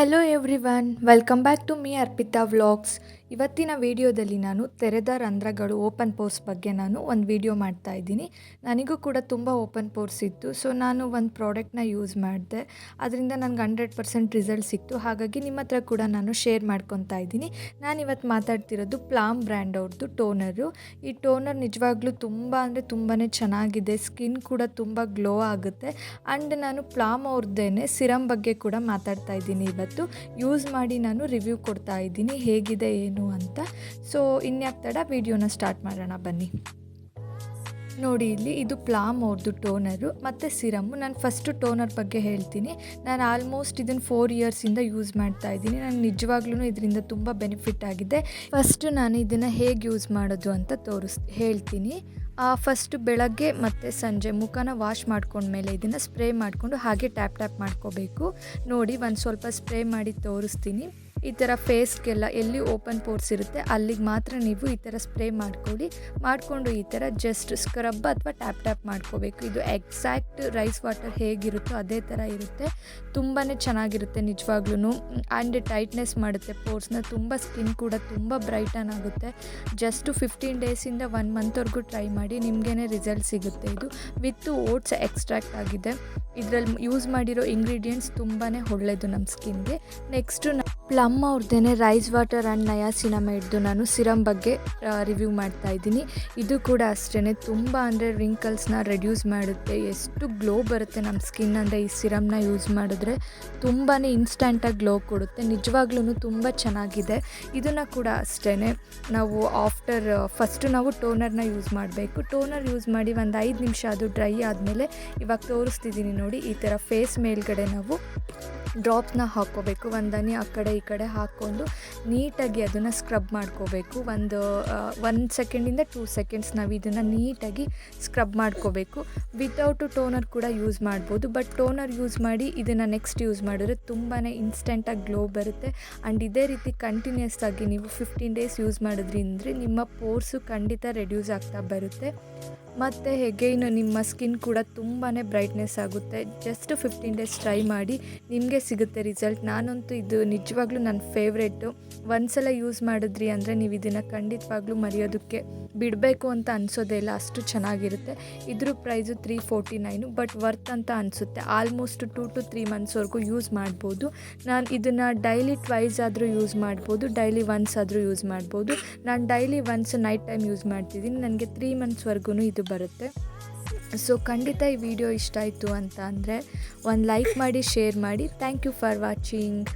Hello everyone welcome back to me Arpita vlogs ಇವತ್ತಿನ ವಿಡಿಯೋದಲ್ಲಿ ನಾನು ತೆರೆದ ರಂಧ್ರಗಳು ಓಪನ್ ಪೋರ್ಸ್ ಬಗ್ಗೆ ನಾನು ಒಂದು ವಿಡಿಯೋ ಮಾಡ್ತಾ ಇದ್ದೀನಿ. ನನಗೂ ಕೂಡ ತುಂಬ ಓಪನ್ ಪೋರ್ಸ್ ಇತ್ತು ಸೊ ನಾನು ಒಂದು ಪ್ರಾಡಕ್ಟ್ನ ಯೂಸ್ ಮಾಡಿದೆ. ಅದರಿಂದ ನನಗೆ ಹಂಡ್ರೆಡ್ ಪರ್ಸೆಂಟ್ ರಿಸಲ್ಟ್ ಸಿಕ್ತು. ಹಾಗಾಗಿ ನಿಮ್ಮ ಹತ್ರ ಕೂಡ ನಾನು ಶೇರ್ ಮಾಡ್ಕೊತಾ ಇದ್ದೀನಿ. ನಾನು ಇವತ್ತು ಮಾತಾಡ್ತಿರೋದು ಪ್ಲಾಮ್ ಬ್ರ್ಯಾಂಡ್ ಅವ್ರದ್ದು ಟೋನರು ಈ ಟೋನರ್ ನಿಜವಾಗ್ಲೂ ತುಂಬ ಅಂದರೆ ತುಂಬಾ ಚೆನ್ನಾಗಿದೆ. ಸ್ಕಿನ್ ಕೂಡ ತುಂಬ ಗ್ಲೋ ಆಗುತ್ತೆ. ಆ್ಯಂಡ್ ನಾನು ಪ್ಲಾಮ್ ಅವ್ರದ್ದೇನೆ ಸಿರಮ್ ಬಗ್ಗೆ ಕೂಡ ಮಾತಾಡ್ತಾ ಇದ್ದೀನಿ ಇವತ್ತು. ಯೂಸ್ ಮಾಡಿ ನಾನು ರಿವ್ಯೂ ಕೊಡ್ತಾ ಇದ್ದೀನಿ, ಹೇಗಿದೆ, ಏನು ಅಂತ. ಸೊ ಇನ್ಯಾಕೆ ತಡ ವಿಡಿಯೋನ ಸ್ಟಾರ್ಟ್ ಮಾಡೋಣ, ಬನ್ನಿ. ನೋಡಿ, ಇಲ್ಲಿ ಇದು ಪ್ಲಾಮ್ ಅವ್ರದ್ದು ಟೋನರು, ಮತ್ತು ಸಿರಮ್ಮು ನಾನು ಫಸ್ಟು ಟೋನರ್ ಬಗ್ಗೆ ಹೇಳ್ತೀನಿ. ನಾನು ಆಲ್ಮೋಸ್ಟ್ ಇದನ್ನು ಫೋರ್ ಇಯರ್ಸಿಂದ ಯೂಸ್ ಮಾಡ್ತಾ ಇದ್ದೀನಿ. ನಾನು ನಿಜವಾಗ್ಲೂ ಇದರಿಂದ ತುಂಬ ಬೆನಿಫಿಟ್ ಆಗಿದೆ. ಫಸ್ಟು ನಾನು ಇದನ್ನು ಹೇಗೆ ಯೂಸ್ ಮಾಡೋದು ಅಂತ ತೋರಿಸ್, ಹೇಳ್ತೀನಿ. ಫಸ್ಟ್ ಬೆಳಗ್ಗೆ ಮತ್ತು ಸಂಜೆ ಮುಖನ ವಾಶ್ ಮಾಡ್ಕೊಂಡ್ಮೇಲೆ ಇದನ್ನು ಸ್ಪ್ರೇ ಮಾಡಿಕೊಂಡು ಹಾಗೆ ಟ್ಯಾಪ್ ಟ್ಯಾಪ್ ಮಾಡ್ಕೋಬೇಕು. ನೋಡಿ ಒಂದು ಸ್ವಲ್ಪ ಸ್ಪ್ರೇ ಮಾಡಿ ತೋರಿಸ್ತೀನಿ. ಈ ಥರ ಫೇಸ್ಗೆಲ್ಲ ಎಲ್ಲಿ ಓಪನ್ ಪೋರ್ಸ್ ಇರುತ್ತೆ ಅಲ್ಲಿಗೆ ಮಾತ್ರ ನೀವು ಈ ಥರ ಸ್ಪ್ರೇ ಮಾಡ್ಕೊಳ್ಳಿ. ಮಾಡಿಕೊಂಡು ಈ ಥರ ಜಸ್ಟ್ ಸ್ಕ್ರಬ್ ಅಥವಾ ಟ್ಯಾಪ್ ಟ್ಯಾಪ್ ಮಾಡ್ಕೋಬೇಕು. ಇದು ಎಕ್ಸಾಕ್ಟ್ ರೈಸ್ ವಾಟರ್ ಹೇಗಿರುತ್ತೋ ಅದೇ ಥರ ಇರುತ್ತೆ. ತುಂಬಾ ಚೆನ್ನಾಗಿರುತ್ತೆ ನಿಜವಾಗ್ಲೂ ಆ್ಯಂಡ್ ಟೈಟ್ನೆಸ್ ಮಾಡುತ್ತೆ ಪೋರ್ಸ್ನ. ತುಂಬ ಸ್ಕಿನ್ ಕೂಡ ತುಂಬ ಬ್ರೈಟನ್ ಆಗುತ್ತೆ. ಜಸ್ಟು ಫಿಫ್ಟೀನ್ ಡೇಸಿಂದ ಒನ್ ಮಂತ್ವರೆಗೂ ಟ್ರೈ ಮಾಡಿ ನಿಮಗೇನೆ ರಿಸಲ್ಟ್ ಸಿಗುತ್ತೆ ಇದು. ವಿತ್ ಓಟ್ಸ್ ಎಕ್ಸ್ಟ್ರಾಕ್ಟ್ ಆಗಿದೆ. ಇದರಲ್ಲಿ ಯೂಸ್ ಮಾಡಿರೋ ಇಂಗ್ರೀಡಿಯೆಂಟ್ಸ್ ತುಂಬಾ ಒಳ್ಳೆಯದು ನಮ್ಮ ಸ್ಕಿನ್ಗೆ. ನೆಕ್ಸ್ಟು ಪ್ಲಮ್ ಅವ್ರದ್ದೇ ರೈಸ್ ವಾಟರ್ ಆ್ಯಂಡ್ ನಯಾಸಿನಮೈಡ್ದು ನಾನು ಸಿರಮ್ ಬಗ್ಗೆ ರಿವ್ಯೂ ಮಾಡ್ತಾ ಇದ್ದೀನಿ. ಇದು ಕೂಡ ಅಷ್ಟೇ ತುಂಬ ಅಂದರೆ ರಿಂಕಲ್ಸ್ನ ರೆಡ್ಯೂಸ್ ಮಾಡುತ್ತೆ. ಎಷ್ಟು ಗ್ಲೋ ಬರುತ್ತೆ ನಮ್ಮ ಸ್ಕಿನ್ ಅಂದರೆ ಈ ಸಿರಮ್ನ ಯೂಸ್ ಮಾಡಿದ್ರೆ. ತುಂಬಾ ಇನ್ಸ್ಟಂಟಾಗಿ ಗ್ಲೋ ಕೊಡುತ್ತೆ. ನಿಜವಾಗ್ಲೂ ತುಂಬ ಚೆನ್ನಾಗಿದೆ. ಇದನ್ನು ಕೂಡ ಅಷ್ಟೇ ನಾವು ಆಫ್ಟರ್ ಫಸ್ಟು ನಾವು ಟೋನರ್ನ ಯೂಸ್ ಮಾಡಬೇಕು. ಟೋನರ್ ಯೂಸ್ ಮಾಡಿ ಒಂದು ಐದು ನಿಮಿಷ ಅದು ಡ್ರೈ ಆದಮೇಲೆ ಇವಾಗ ತೋರಿಸ್ತಿದ್ದೀನಿ ನೋಡಿ. ಈ ಥರ ಫೇಸ್ ಮೇಲ್ಗಡೆ ನಾವು ಡ್ರಾಪ್ನ ಹಾಕ್ಕೋಬೇಕು ಒಂದನಿ ಆ ಕಡೆ ಈ ಕಡೆ ಹಾಕ್ಕೊಂಡು ನೀಟಾಗಿ ಅದನ್ನು ಸ್ಕ್ರಬ್ ಮಾಡ್ಕೋಬೇಕು. ಒಂದು ಒನ್ ಸೆಕೆಂಡಿಂದ ಟೂ ಸೆಕೆಂಡ್ಸ್ ನಾವು ಇದನ್ನು ನೀಟಾಗಿ ಸ್ಕ್ರಬ್ ಮಾಡ್ಕೋಬೇಕು. ವಿತೌಟು ಟೋನರ್ ಕೂಡ ಯೂಸ್ ಮಾಡ್ಬೋದು ಬಟ್ ಟೋನರ್ ಯೂಸ್ ಮಾಡಿ ಇದನ್ನು ನೆಕ್ಸ್ಟ್ ಯೂಸ್ ಮಾಡಿದ್ರೆ ತುಂಬಾ ಇನ್ಸ್ಟೆಂಟಾಗಿ ಗ್ಲೋ ಬರುತ್ತೆ. ಆ್ಯಂಡ್ ಇದೇ ರೀತಿ ಕಂಟಿನ್ಯೂಸ್ ಆಗಿ ನೀವು ಫಿಫ್ಟೀನ್ ಡೇಸ್ ಯೂಸ್ ಮಾಡೋದ್ರಿಂದ ನಿಮ್ಮ ಪೋರ್ಸು ಖಂಡಿತ ರೆಡ್ಯೂಸ್ ಆಗ್ತಾ ಬರುತ್ತೆ. ಮತ್ತು ಹೆಗೈನು ನಿಮ್ಮ ಸ್ಕಿನ್ ಕೂಡ ತುಂಬಾ ಬ್ರೈಟ್ನೆಸ್ ಆಗುತ್ತೆ. ಜಸ್ಟ್ ಫಿಫ್ಟೀನ್ ಡೇಸ್ ಟ್ರೈ ಮಾಡಿ, ನಿಮಗೆ ಸಿಗುತ್ತೆ ರಿಸಲ್ಟ್. ನಾನಂತೂ ಇದು ನಿಜವಾಗ್ಲೂ ನನ್ನ ಫೇವ್ರೇಟು. ಒಂದ್ಸಲ ಯೂಸ್ ಮಾಡಿದ್ರಿ ಅಂದರೆ ನೀವು ಇದನ್ನು ಖಂಡಿತವಾಗ್ಲೂ ಮರೆಯೋದಕ್ಕೆ ಬಿಡಬೇಕು ಅಂತ ಅನಿಸೋದೇ ಇಲ್ಲ. ಅಷ್ಟು ಚೆನ್ನಾಗಿರುತ್ತೆ. ಇದ್ರ price three forty nine, but worth ಅಂತ ಅನಿಸುತ್ತೆ. ಆಲ್ಮೋಸ್ಟ್ ಟೂ ಟು ತ್ರೀ ಮಂತ್ಸ್ವರೆಗೂ ಯೂಸ್ ಮಾಡ್ಬೋದು. ನಾನು ಇದನ್ನು ಡೈಲಿ ಟ್ವೈಸ್ ಆದರೂ ಯೂಸ್ ಮಾಡ್ಬೋದು, ಡೈಲಿ ಒನ್ಸ್ ಆದರೂ ಯೂಸ್ ಮಾಡ್ಬೋದು. ನಾನು daily once night time use ಮಾಡ್ತಿದ್ದೀನಿ. ನನಗೆ ತ್ರೀ ಮಂತ್ಸ್ವರೆಗೂ ಇದು ಬರುತ್ತೆ. ಸೊ ಖಂಡಿತ ಈ ವಿಡಿಯೋ ಇಷ್ಟ ಆಯಿತು ಅಂತ ಅಂದರೆ ಒಂದು ಲೈಕ್ ಮಾಡಿ ಶೇರ್ ಮಾಡಿ. Thank you for watching